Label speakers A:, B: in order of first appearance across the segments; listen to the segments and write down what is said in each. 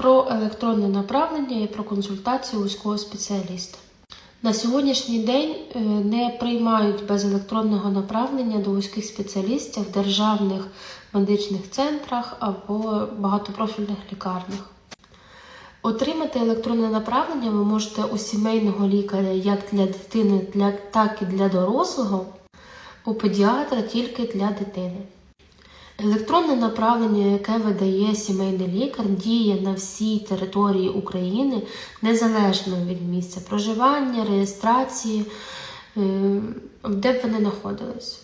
A: про електронне направлення і про консультацію вузького спеціаліста. На сьогоднішній день е, не приймають без електронного направлення до вузьких спеціалістів в державних медичних центрах або багатопрофільних лікарнях. Отримати електронне направлення ви можете у сімейного лікаря як для дитини, так і для дорослого, у педіатра тільки для дитини. Електронне направлення, яке видає сімейний лікар, діє на всій території України незалежно від місця проживання, реєстрації, е, де б ви не знаходились.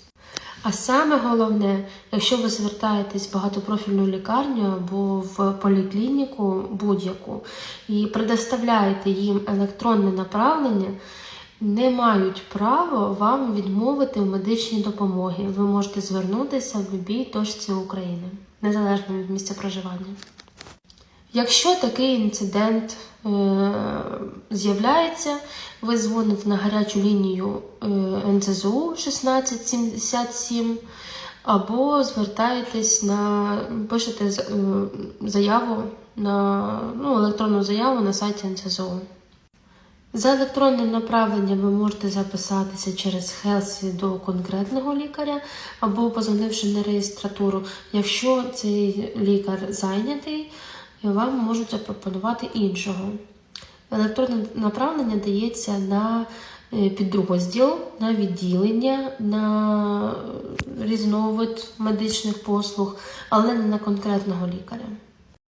A: А саме головне, якщо ви звертаєтесь в багатопрофільну лікарню або в поліклініку будь-яку і предоставляєте їм електронне направлення, не мають права вам відмовити в медичній допомогі. Ви можете звернутися в будь-якій точці України, незалежно від місця проживання. Якщо такий інцидент е, з'являється, ви дзвоните на гарячу лінію е, НЦЗУ 1677 або звертаєтесь на пишете е, заяву на ну, електронну заяву на сайті НЦЗУ. За електронним направленням ви можете записатися через Хелсі до конкретного лікаря або позвонивши на реєстратуру. Якщо цей лікар зайнятий, вам можуть запропонувати іншого. Електронне направлення дається на е, підрозділ, на відділення, на різновид медичних послуг, але не на конкретного лікаря.